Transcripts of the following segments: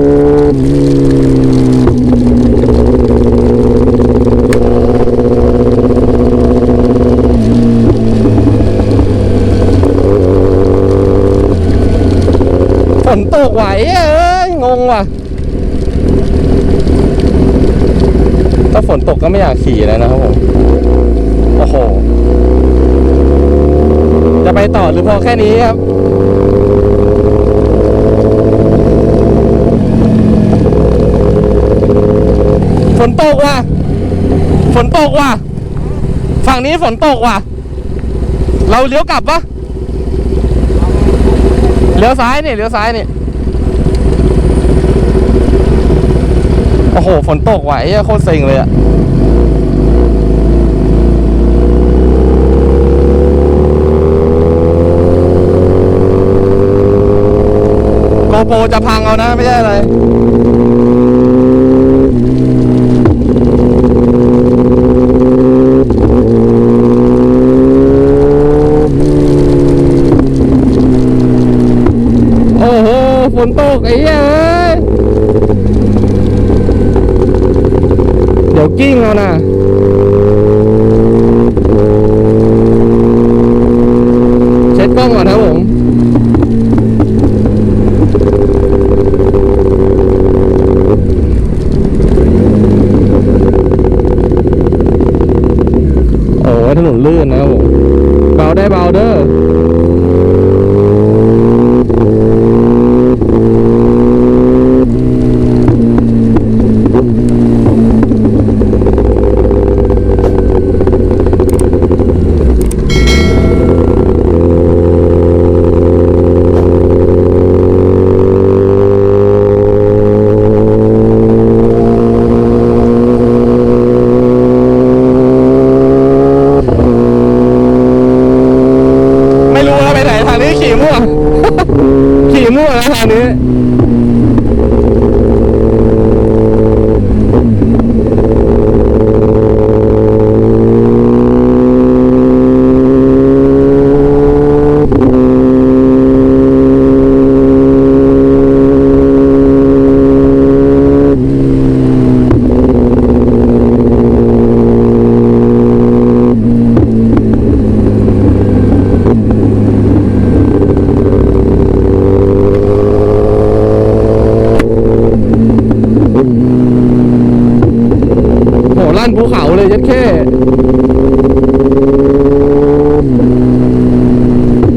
ฝนตกวะฝนตกไหวเอ้ยงงว่ะ ถ้าฝนตกก็ไม่อยากขี่แล้วนะครับผม โอ้โห จะไปต่อหรือพอแค่นี้ครับ ฝนต กว่ะ ฝนตกว่ะ ฝั่งนี้ฝนตกว่ะ เราเลี้ยวกลับปะเลี้ยวซ้ายนี่เลี้ยวซ้ายนี่ โอ้โห ฝนตกว่ะไอ้เหี้ยโคตรเซ็งเลยอะโกโปรจะพังเอานะ ไม่ใช่อะไร โอ้โห ฝนตก ไอ้เหี้ยเอ้ย เดี๋ยวกิ้งเอานะเช็ดกล้องก่อนครับผมโอ้ยถนนลื่นนะครับผมเบาได้เบาเด้อ ไม่รู้แล้วไปไหนทางนี้ขี่มั่ว ขี่มั่วแล้วทางนี้ โหลั่นภูเขาเลยยัดแค่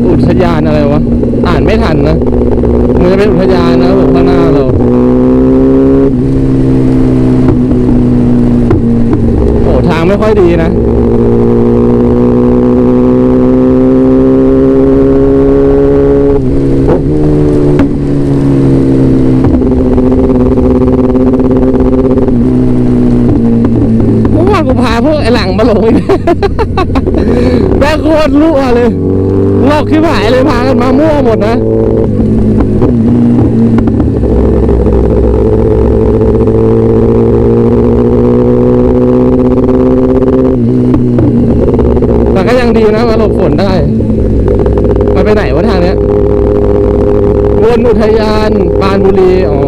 อุท ยานอะไรวะ อ่านไม่ทันนะ มันจะเป็นอุทยานนะผมข้างหน้าเราโอ้ทางไม่ค่อยดีนะเมื่อวานกูพาพวกไอ้หลังมาหลงอีกแม่งโคตรรั่วเลย รอกขี้ผายเลยพากันมามั่วหมดนะแต่ก็ยังดีนะมาหลบฝนได้มาไปไหนวะทางเนี้ยวนอุทยานปานบุรีอ๋อ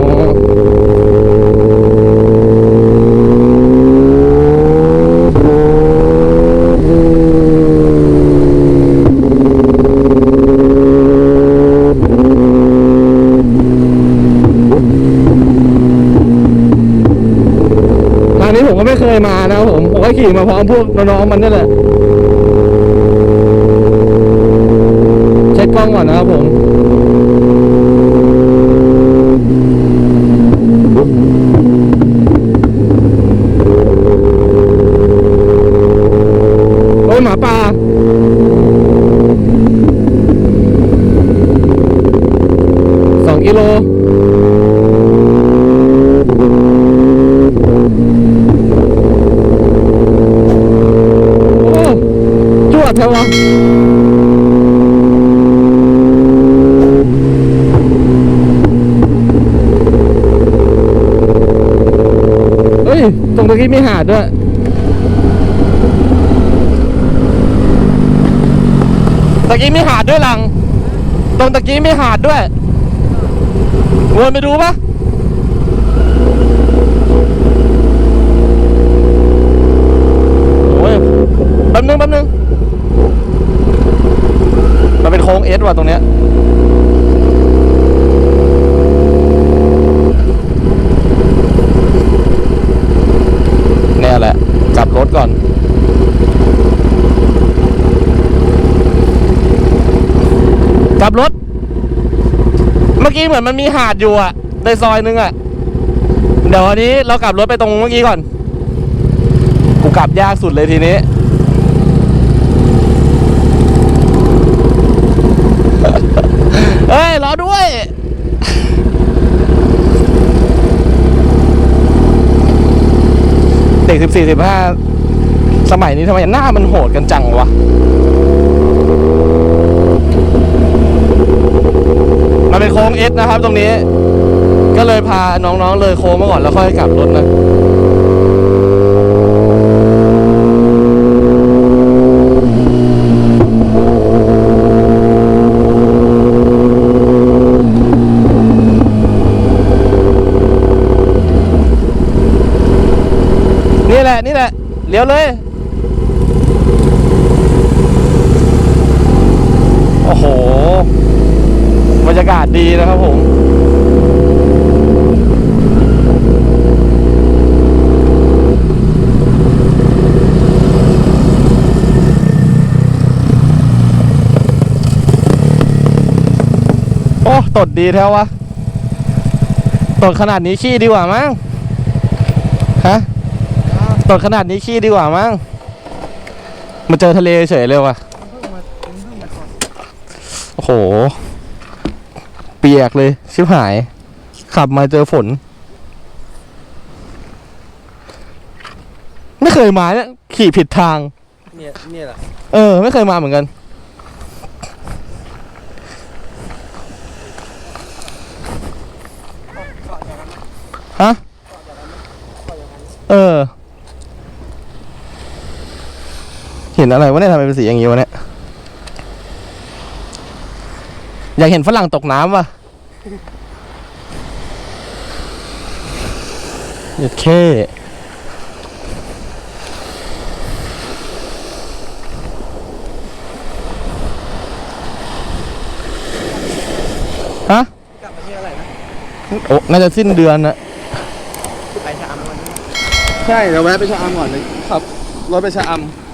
ทางนี้ผมก็ ไม่เคยมานะครับผมผมก็ขี่มาพร้อมพวกน้องๆมันนี่แหละ เช็คกล้องก่อนนะครับผม โอ้ยหมาป่า สองกิโล โอ้จวดแท้วะเฮ้ย ตรงตะกี้มีหาดด้วย ตะกี้มีหาดด้วยหลัง ตรงตะกี้มีหาดด้วย วนไปดูปะโอ้ยแป๊บนึงแป๊บนึง มันเป็นโค้งเอสว่ะตรงเนี้ย เนี่ยแหละ กลับรถก่อน กลับ รถ เมื่อกี้เหมือนมันมีหาดอยู่อะในซอยนึงอะเดี๋ยววันนี้เรากลับรถไปตรงเมื่อกี้ก่อน กูกลับยากสุดเลยทีนี้เฮ้ยรอด้วยเด็กสิบสี่สิบห้าสมัยนี้ทำไมหน้ามันโหดกันจังวะ มันเป็นโค้งเอสนะครับ ตรงนี้ ก็เลยพาน้องๆเลยโค้งมาก่อนแล้วค่อยกลับรถนะนี่แหละนี่แหละเลี้ยวเลย โอ้โห รยากาศดีนะครับผมโอ้ตดดีแท้วะตดขนาดนี้ขี้ดีกว่ามั้งฮะตดขนาดนี้ขี้ดีกว่ามั้งมาเจอทะเลเฉยเลยว่ะโอ้โห ปียกเลย ชิบหาย ขับมาเจอฝน ไม่เคยมาเนี่ยขี่ผิดทาง เนี่ยเนี่ยแหละเออ ไม่เคยมาเหมือนกัน ฮะ เออ เห็นอะไรวะเนี่ยทำไมเป็นสีอย่างงี้วะเนี่ย อยากเห็นฝรั่งตกน้ำว่ะเหยียดเข้ฮะกลับมาที่อะไรนะโอ้น่าจะสิ้นเดือนนะไปชะอำวันนี้ใช่เดี๋ยวแวะไปชะอำก่อนเลยครับรถไปชะอำ